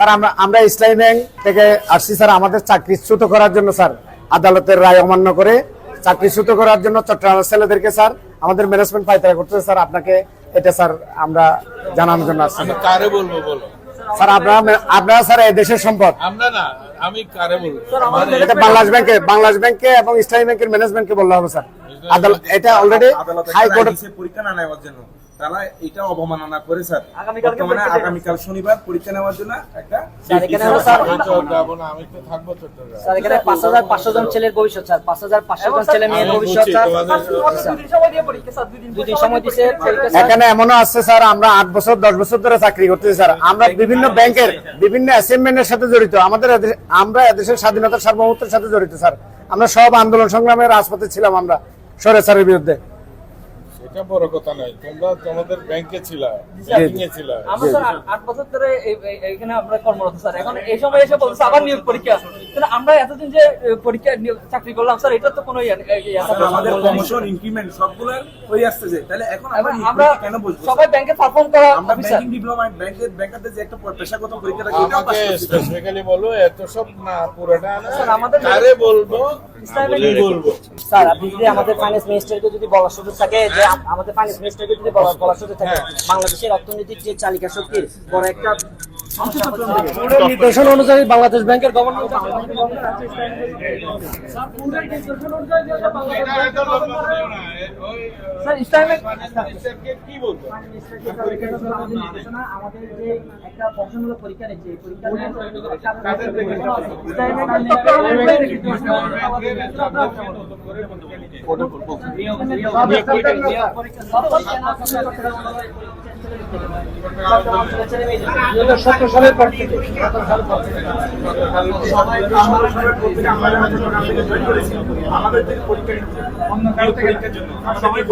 Sir আমরা আমরা ইসলামী bank থেকে আসছি স্যার আমাদের চাকরিচ্যুত করার জন্য স্যার। আদালতের রায় অমান্য করে চাকরিচ্যুত করার জন্য চট্টগ্রামের ছেলেদেরকে স্যার আমাদের ম্যানেজমেন্ট পাইতারা করতেছে স্যার। আপনাকে এটা স্যার আমরা জানানোর জন্য আসছি। আমি কারে বলব বলো? স্যার আপনারা আপনারা স্যার এই দেশের সম্পদ। আমরা না আমি কারে বলব? এটা বাংলাদেশ ব্যাংকে বাংলাদেশ ব্যাংকে এবং ইসলামী ব্যাংকের ম্যানেজমেন্টকে বললে হবে স্যার। আদালত এটা অলরেডি আদালতে হাইকোর্টে পরীক্ষা না নেওয়ার জন্য। তারা এটা অবমাননা করে স্যার। বর্তমানে আগামীকাল শনিবার পরীক্ষা নেওয়ার জন্য একটা এখানে হলো আমি তো যাব না আমি তো থাকব স্যার এখানে পাঁচ হাজার পাঁচশো জন ছেলের ভবিষ্যৎ স্যার। পাঁচ হাজার পাঁচশো জন ছেলে মেয়ের ভবিষ্যৎ স্যার। তোমাদের- সময় দিছে এখানে এমনও আছে স্যার আমরা আট বছর দশ বছর ধরে চাকরি করতেছি স্যার। আমরা বিভিন্ন ব্যাংকের বিভিন্ন অ্যাসাইনমেন্টের সাথে জড়িত। আমাদের আমরা এদেশের স্বাধীনতার সার্বভৌমত্বের সাথে জড়িত স্যার। আমরা সব আন্দোলন সংগ্রামে রাজপথে ছিলাম আমরা সরে স্যারের বিরুদ্ধে। এটা বড় কথা নয়। তোমরা তোমাদের ব্যাংকে ছিলা। ব্যাংকিং এ ছিলা। আমরা স্যার বছর ধরে এই- আমরা কর্মরত স্যার। এখন এই সময় এসে বলছে আবার নিয়োগ পরীক্ষা। তাহলে আমরা এতদিন যে পরীক্ষা চাকরি করলাম স্যার এটা তো কোনো ইয়ে স্যার, আমাদের প্রমোশন ইনক্রিমেন্ট সবগুলো হয়ে আসতেছে তাহলে এখন আমরা এখন কেন বসবো সবাই ব্যাংকে পারফর্ম করা আমরা ব্যাংকিং ডিপ্লোমা ব্যাংকের ব্যাংকারদের যে একটা পেশাগত পরীক্ষা থাকে এটাও পাস আমাকে স্পেসিফিক্যালি বলো এত সব না পুরোটা না স্যার, আমাদের- কারে বলব? বলব। স্যার আপনি যদি আমাদের ফাইন্যান্স মিনিস্টারকে যদি বলার সুযোগ থাকে যে আমাদের ফাইন্যান্স মিনিস্টারকে যদি বলা থাকে বাংলাদেশের অর্থনৈতিক যে চালিকা শক্তির বড় একটা নির্দেশন অনুযায়ী বাংলাদেশ ব্যাংকের গভর্নর স্যার ইসলামিক কি বলব? আমাদের যে একটা পছন্দ পরীক্ষা নিচ্ছে পরীক্ষা সতেরো সালের পর থেকে আমাদের থেকে পরীক্ষা অন্য কারও থেকে পরীক্ষার জন্য সবাই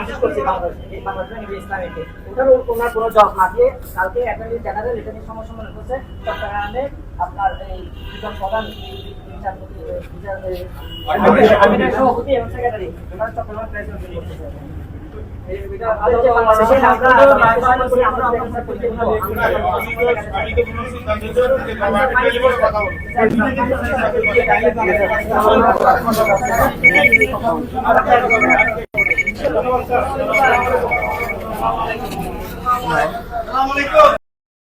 পারবে ছাত্রদের পরীক্ষাটা যেন তোমাদের থেকে না নেওয়া কালকে অ্যাটর্নি জেনারেল এটা নিয়ে সমস্যা মনে করছে চট্টগ্রামে আপনার এই দুজন প্রধান সভাপতি এবং সেক্রেটারি ওনারা চট্টগ্রাম করতেছে আসসালামু আলাইকুম